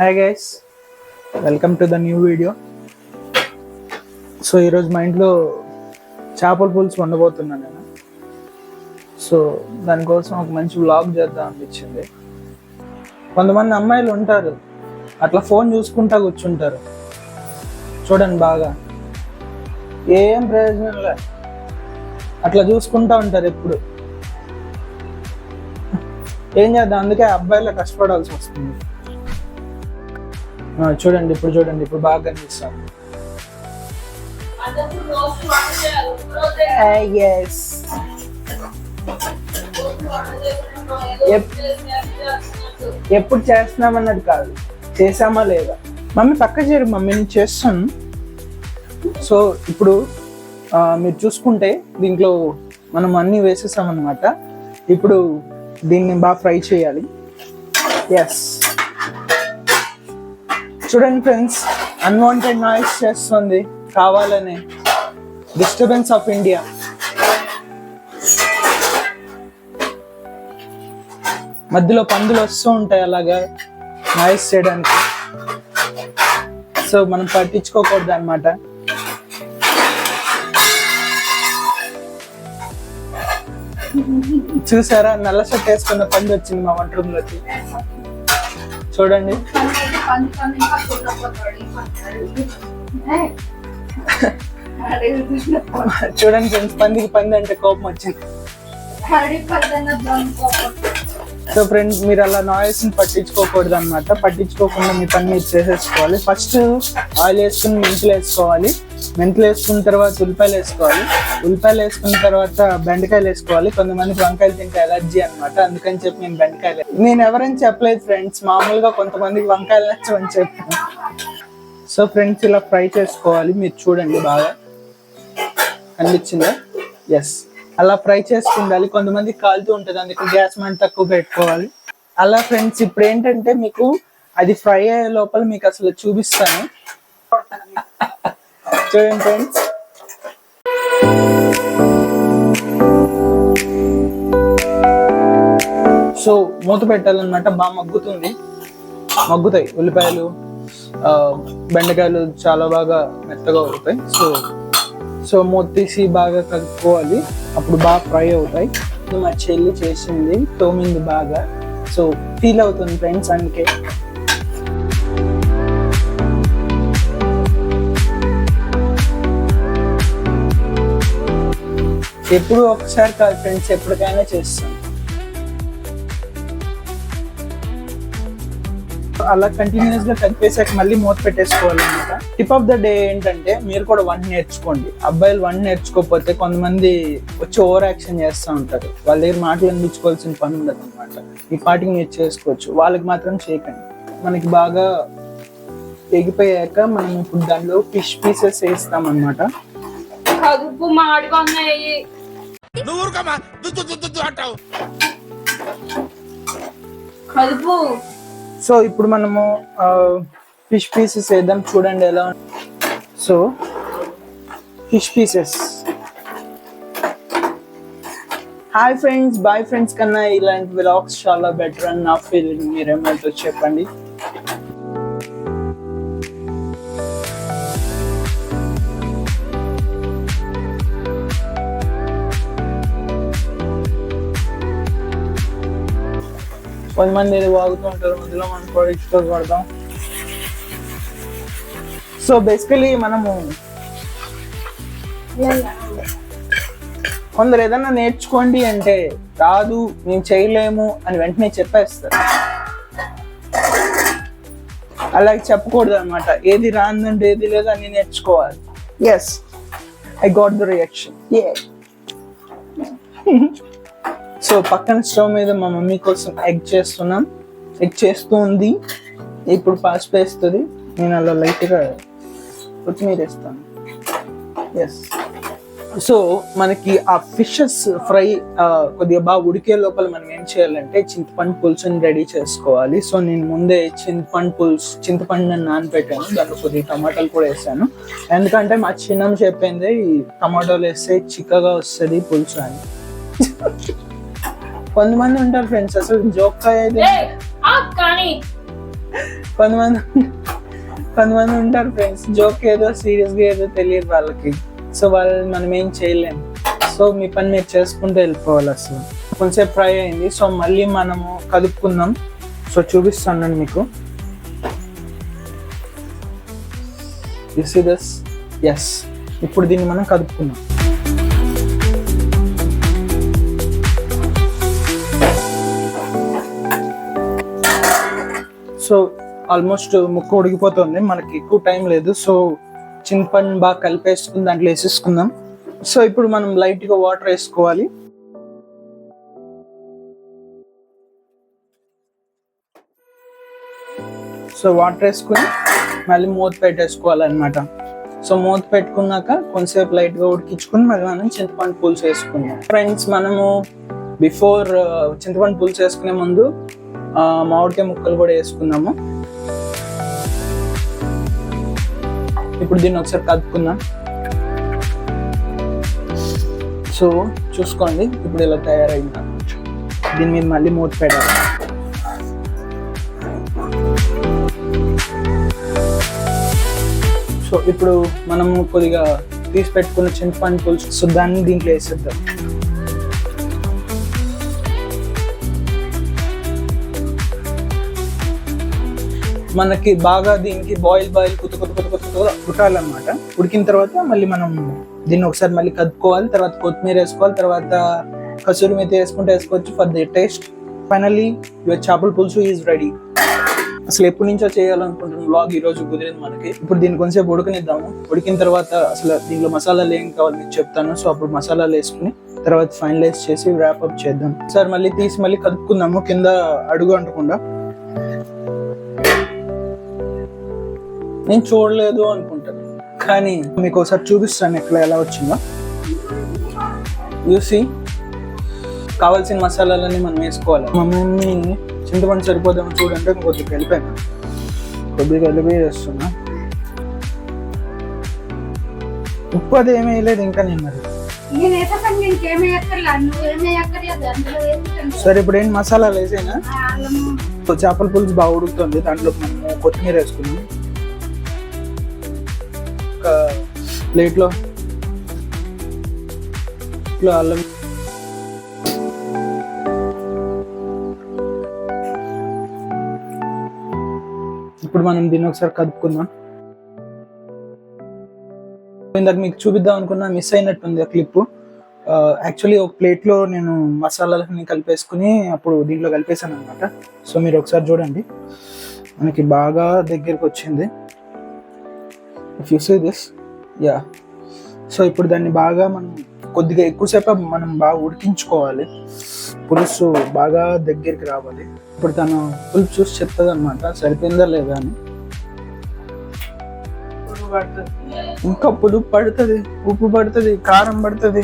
Hi guys welcome to the new video so ఈరోజు మా ఇంట్లో చేపల పులుసు వండబోతున్నాను నేను. సో దానికోసం ఒక మంచి వ్లాగ్ చేద్దాం అనిపించింది. కొంతమంది అమ్మాయిలు ఉంటారు అట్లా ఫోన్ చూసుకుంటా కూర్చుంటారు. చూడండి బాగా. ఏం ప్రయోజనం లే. అట్లా చూసుకుంటా ఉంటారు ఎప్పుడు. ఏం చేద్దాం? అందుకే అబ్బాయిలో కష్టపడాల్సి వస్తుంది. చూడండి ఇప్పుడు చూడండి ఇప్పుడు బాగా కనిపిస్తాను ఎస్ ఎప్పుడు చేస్తున్నామన్నది కాదు. చేసామా లేదా? మమ్మీ పక్క చేరు మమ్మీ నేను చేస్తాను. సో ఇప్పుడు మీరు చూసుకుంటే దీంట్లో మనం అన్నీ వేసేసామన్నమాట. ఇప్పుడు దీన్ని బాగా ఫ్రై చేయాలి. ఎస్ చూడండి ఫ్రెండ్స్ అన్వాంటెడ్ నాయిస్ చేస్తుంది కావాలని డిస్టర్బెన్స్ ఆఫ్ ఇండియా మధ్యలో పందులు వస్తూ ఉంటాయి అలాగా నాయిస్ చేయడానికి. సో మనం పట్టించుకోకూడదు అనమాట చూసారా? నల్ల షర్ట్ వేసుకున్న పంది వచ్చింది మా వంట రూమ్లోకి. చూడండి. చూడండి ఫ్రెండ్స్ పందికి పంది అంటే కోపం వచ్చింది. సో ఫ్రెండ్స్ మీరు అలా నాయిస్ని పట్టించుకోకూడదు అనమాట పట్టించుకోకుండా మీ పని మీరు చేసేసుకోవాలి. ఫస్ట్ ఆయిల్ వేసుకుని మెంతులు వేసుకోవాలి. మెంతులు వేసుకున్న తర్వాత ఉల్లిపాయలు వేసుకోవాలి. ఉల్లిపాయలు వేసుకున్న తర్వాత బెండకాయలు వేసుకోవాలి. కొంతమందికి వంకాయలు తింటే ఎలర్జీ అనమాట అందుకని చెప్పి నేను బెండకాయలు నేను ఎవరైనా చెప్పలేదు ఫ్రెండ్స్ మామూలుగా కొంతమందికి వంకాయలు నచ్చమని చెప్పాను. సో ఫ్రెండ్స్ ఇలా ఫ్రై చేసుకోవాలి. మీరు చూడండి బాగా. కనిపించిందా? ఎస్ అలా ఫ్రై చేసుకుండాలి. కొంతమంది కాలుతూ ఉంటుంది. అందుకే గ్యాస్ మంట తక్కువ పెట్టుకోవాలి. అలా ఫ్రెండ్స్ ఇప్పుడు ఏంటంటే మీకు అది ఫ్రై అయ్యే లోపల మీకు అసలు చూపిస్తాను. చూడండి ఫ్రెండ్స్ సో మూత పెట్టాలన్నమాట బాగా మగ్గుతుంది. మగ్గుతాయి ఉల్లిపాయలు బెండకాయలు చాలా బాగా మెత్తగా అవుతాయి. సో సో మూత తీసి బాగా కలుపుకోవాలి. అప్పుడు బాగా ఫ్రై అవుతాయి. మా చెల్లి చేసింది తోమింది బాగా. సో ఫీల్ అవుతుంది ఫ్రెండ్స్ అందుకే. ఎప్పుడు ఒకసారి కాదు ఫ్రెండ్స్ ఎప్పటికైనా చేస్తాను. అలా కంటిన్యూస్గా కలిపేసాక మళ్ళీ మూత పెట్టేసుకోవాలన్నమాట. టిప్ ఆఫ్ ద డే ఏంటంటే మీరు కూడా వంట నేర్చుకోండి. అబ్బాయిలు వంట నేర్చుకోకపోతే కొంతమంది వచ్చి ఓవర్ యాక్షన్ చేస్తూ ఉంటారు. వాళ్ళ దగ్గర మాటలు అందించుకోవాల్సిన పని ఉండదు అనమాట ఈ పాటికి మీరు చేసుకోవచ్చు. వాళ్ళకి మాత్రం చేయకండి. మనకి బాగా ఎగిపోయాక మనం ఇప్పుడు దానిలో ఫిష్ పీసెస్ వేస్తాం అనమాట నువ్వు ఊరుకోమా దుద్దు దుద్దు దుద్దు అంటావు. కదుపు సో ఇప్పుడు మనము ఫిష్ పీసెస్ వేద్దాం చూడండి ఎలా so fish pieces. Hi friends bye friends కన్నా ఇలాంటి వ్లాగ్స్ చాలా బెటర్ అని నా ఫీలింగ్. మీరేమంటో చెప్పండి? కొంతమంది ఏదో వాగుతూ ఉంటారు మధ్యలో మనం ప్రొడక్ట్స్ పడతాం సో బేసికలీ మనము కొందరు ఏదన్నా నేర్చుకోండి అంటే రాదు మేము చేయలేము అని వెంటనే చెప్పేస్తారు. అలాగే చెప్పకూడదు అనమాట ఏది రాందంటే ఏది లేదు అని నేర్చుకోవాలి. Yes I got the reaction a so పక్కన స్టవ్ మీద మా మమ్మీ కోసం ఎగ్ చేస్తున్నాం. ఎగ్ చేస్తూ ఉంది ఇప్పుడు పసుపు వేస్తుంది నేను అలా లైట్గా కొత్తిమీర వేస్తాను. ఎస్ సో మనకి ఆ ఫిషెస్ ఫ్రై కొద్దిగా బాగా ఉడికే లోపల మనం ఏం చేయాలంటే చింతపండు పులుసుని రెడీ చేసుకోవాలి. సో నేను ముందే చింతపండు పులుసు చింతపండు నానబెట్టాను. దాంట్లో కొద్దిగా టమాటాలు కూడా వేసాను. ఎందుకంటే మా చిన్నం చెప్పింది టమాటాలు వేస్తే చిక్కగా వస్తుంది పులుసు అని. కొంతమంది ఉంటారు ఫ్రెండ్స్ అసలు జోక్ కానీ. కొంతమంది కొంతమంది ఉంటారు ఫ్రెండ్స్ జోక్ ఏదో సీరియస్గా ఏదో తెలియదు వాళ్ళకి. సో వాళ్ళు మనం ఏం చేయలేము సో మీ పని మీరు చేసుకుంటూ వెళ్ళిపోవాలి అసలు. కొంచెం ఫ్రై అయింది. సో మళ్ళీ మనము కలుపుకుందాం. సో చూపిస్తాను మీకు. దిస్ దస్ ఎస్ ఇప్పుడు దీన్ని మనం కలుపుకుందాం. సో ఆల్మోస్ట్ ముక్క ఉడికిపోతుంది. మనకి ఎక్కువ టైం లేదు. సో చింతపండు బాగా కలిపేసుకుని దాంట్లో వేసేసుకుందాం. సో ఇప్పుడు మనం లైట్గా వాటర్ వేసుకోవాలి. సో వాటర్ వేసుకుని మళ్ళీ మూత పెట్టేసుకోవాలన్నమాట. సో మూత పెట్టుకున్నాక కొంతసేపు లైట్గా ఉడికించుకుని మళ్ళీ మనం చింతపండు పులుసు వేసుకుందాం. ఫ్రెండ్స్ మనము బిఫోర్ చింతపండు పులుసు వేసుకునే ముందు మామిడికాయ ముక్కలు కూడా వేసుకుందాము. ఇప్పుడు దీన్ని ఒకసారి కలుపుకుందాం సో చూసుకోండి ఇప్పుడు ఇలా తయారైంది. దీని మీద మళ్ళీ మూత పెట్టాలి. సో ఇప్పుడు మనము కొద్దిగా తీసి పెట్టుకున్న చింతపండు పులుసు సో దాన్ని దీంట్లో వేసేద్దాం. మనకి బాగా దీనికి బాయిల్ బాయిల్ కుత కుత కుత కుత ఉడకాలన్నమాట. ఉడికిన తర్వాత మళ్ళీ మనం దీన్ని ఒకసారి మళ్ళీ కదుపుకోవాలి తర్వాత కొత్తిమీర వేసుకోవాలి తర్వాత కసూరి మీద వేసుకుంటే వేసుకోవచ్చు for the taste finally your చేపల పులుసు ఈజ్ రెడీ అసలు ఎప్పటి నుంచో చేయాలనుకుంటున్న బ్లాగ్ ఈ రోజు కుదిరింది మనకి. ఇప్పుడు దీన్ని కొంచెం ఉడకనిద్దాము. ఉడికిన తర్వాత అసలు దీంట్లో మసాలాలు ఏం కావాలి మీకు చెప్తాను. సో అప్పుడు మసాలాలు వేసుకుని తర్వాత ఫైనలైజ్ చేసి ర్యాప్ అప్ చేద్దాం. సార్ మళ్ళీ తీసి మళ్ళీ కలుపుకుందాము కింద అడుగు అంటకుండా. నేను చూడలేదు అనుకుంటాను. కానీ మీకు ఒకసారి చూపిస్తాను ఎక్కడ ఎలా వచ్చిందో. చూసి కావాల్సిన మసాలాలన్నీ మనం వేసుకోవాలి. మా మమ్మీ చింతపండు సరిపోదామో చూడంటే కొద్దిగా కలిపాను. కొద్దిగా కలిపి వేస్తున్నా. ఉప్పు అది ఏమీ వేయలేదు ఇంకా నేను మరి. సరే ఇప్పుడు ఏంటి మసాలాలు వేసేనా? చేపల పులుసు బాగా ఉడుకుతుంది దాంట్లో మనము కొత్తిమీర వేసుకున్నాం ఒక ప్లేట్లో. ఇట్లా అల్లం. ఇప్పుడు మనం దీన్ని ఒకసారి కదుపుకుందాం. ఇందాక మీకు చూపిద్దాం అనుకున్నా మిస్ అయినట్టుంది ఆ క్లిప్ యాక్చువల్లీ ఒక ప్లేట్లో నేను మసాలాలని కలిపేసుకుని అప్పుడు దీంట్లో కలిపేశాను అనమాట సో మీరు ఒకసారి చూడండి. మనకి బాగా దగ్గరికి వచ్చింది. If you see this yeah so ఇప్పుడు దాన్ని బాగా మనం కొద్దిగా ఎక్కువసేపు మనం బాగా ఉడికించుకోవాలి. పులుసు బాగా దగ్గరికి రావాలి. ఇప్పుడు తను పులుసు చూసి చెప్తుంది అనమాట సరిపోయిందా లేదా అని. ఇంకా పులుపు పడుతుంది ఉప్పు పడుతుంది కారం పడుతుంది.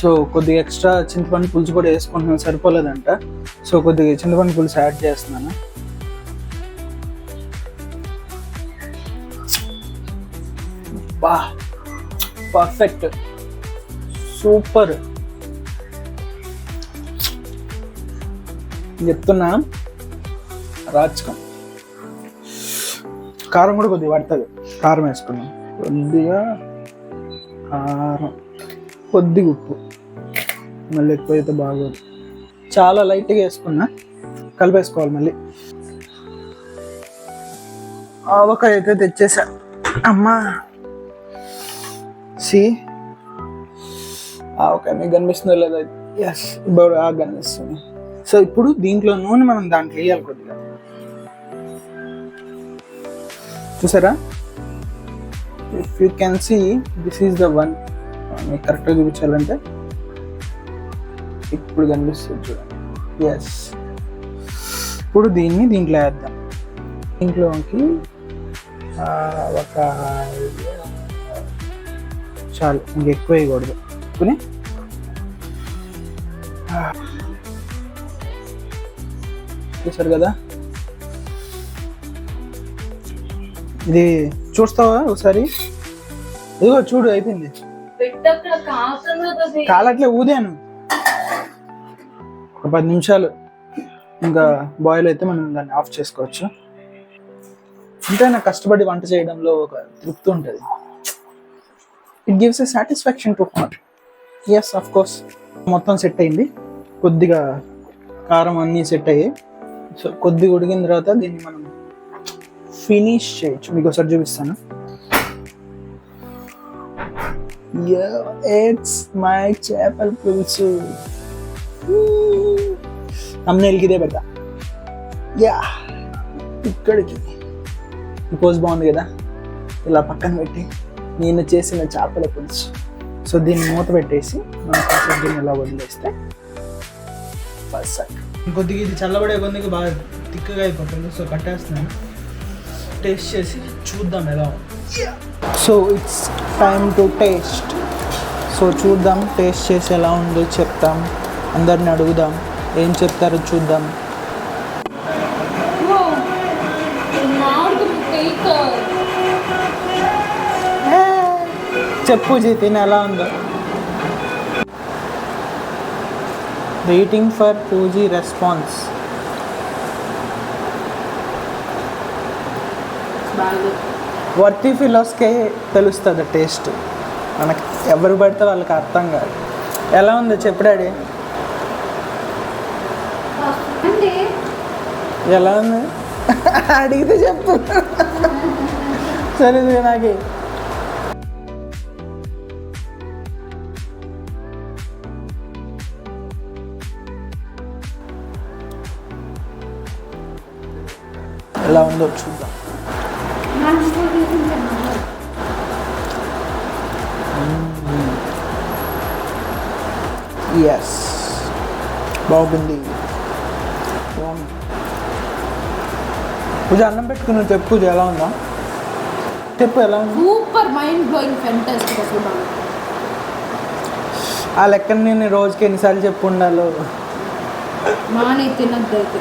సో కొద్దిగా ఎక్స్ట్రా చింతపండు పులుసు కూడా వేసుకుంటున్నాను సరిపోలేదంట. సో కొద్దిగా చింతపండు పులుసు యాడ్ చేస్తున్నాను. బా పర్ఫెక్ట్ సూపర్ చెప్తున్నా రాచకం కారం కూడా కొద్దిగా పడుతుంది. కారం వేసుకున్నాం కొద్దిగా కారం. కొద్దిగా ఉప్పు. మళ్ళీ ఎక్కువైతే బాగోదు. చాలా లైట్గా వేసుకున్నా. కలిపేసుకోవాలి మళ్ళీ. ఆవకాయ అయితే తెచ్చేసా. అమ్మా. సి ఆవకాయ మీకు కనిపిస్తుందో లేదా? ఎస్ ఇప్పుడు కనిపిస్తుంది. సో ఇప్పుడు దీంట్లో నూనె మనం దాంట్లో వేయాలి కొద్దిగా. చూసారా? If you can see this is the one మీకు కరెక్ట్గా చూపించాలంటే. ఇప్పుడు కనిపిస్తుంది చూడండి. ఎస్ ఇప్పుడు దీన్ని దీంట్లో వేద్దాం. దీంట్లోకి ఒక చాలు ఇంక ఎక్కువ వేయకూడదు. కొని చూసారు కదా? ఇది చూస్తావా ఒకసారి? ఇదిగో చూడు అయిపోయింది. కాలట్లే ఊదాను. ఒక పది నిమిషాలు. ఇంకా బాయిల్ అయితే మనం దాన్ని ఆఫ్ చేసుకోవచ్చు. ఎంతైనా కష్టపడి వంట చేయడంలో ఒక తృప్తి ఉంటుంది. It gives a satisfaction to heart yes of course మొత్తం సెట్ అయింది. కొద్దిగా కారం అన్నీ సెట్ అయ్యాయి. సో కొద్దిగా ఉడికిన తర్వాత దీన్ని మనం ఫినిష్ చేయొచ్చు. మీకు ఒకసారి చూపిస్తాను ఇట్స్ మై చేపల పులుసు అమ్మేళ్ళకి ఇదే పెడతా. యా ఇక్కడికి. ఈ పోజ్ బాగుంది కదా. ఇలా పక్కన పెట్టి. నేను చేసిన చేపల పులుసు. సో దీన్ని మూత పెట్టేసి మనం కాసేపు దీన్ని ఇలా వదిలేస్తే పర్సెంట్ కొద్దిగా ఇది చల్లబడే కొద్దిగా బాగా తిక్కగా అయిపోతుంది. సో కట్టేస్తున్నాను. టేస్ట్ చేసి చూద్దాం ఎలా so it's time to taste so చూద్దాం టేస్ట్ చేసి ఎలా ఉందో చెప్తాం. అందరిని అడుగుదాం ఏం చెప్తారో చూద్దాం. చెప్పు జితిన్ ఎలా ఉందో. వెయిటింగ్ ఫర్ పూజీ రెస్పాన్స్ వర్తీ ఫిలోస్కే తెలుస్తుంది టేస్ట్ మనకి ఎవరు పడితే వాళ్ళకి అర్థం కాదు. ఎలా ఉందో చెప్పు డాడీ. అంటే ఎలా ఉంది? అడిగితే చెప్పు. సరే నాకు ఎలా ఉందో చూద్దాం. ఎస్ బాగుంది. బాగుంది. పూజ అన్నం పెట్టుకుని నువ్వు చెప్పు పూజ ఎలా ఉందా? చెప్పు ఎలా ఉంది? సూపర్ మైండ్ బ్లోయింగ్ ఫెంటాస్టిక్ అసలు బాగా ఆ లెక్కన నేను రోజుకి ఎన్నిసార్లు చెప్పు ఉండాలో. మానే తినద్దు అయితే.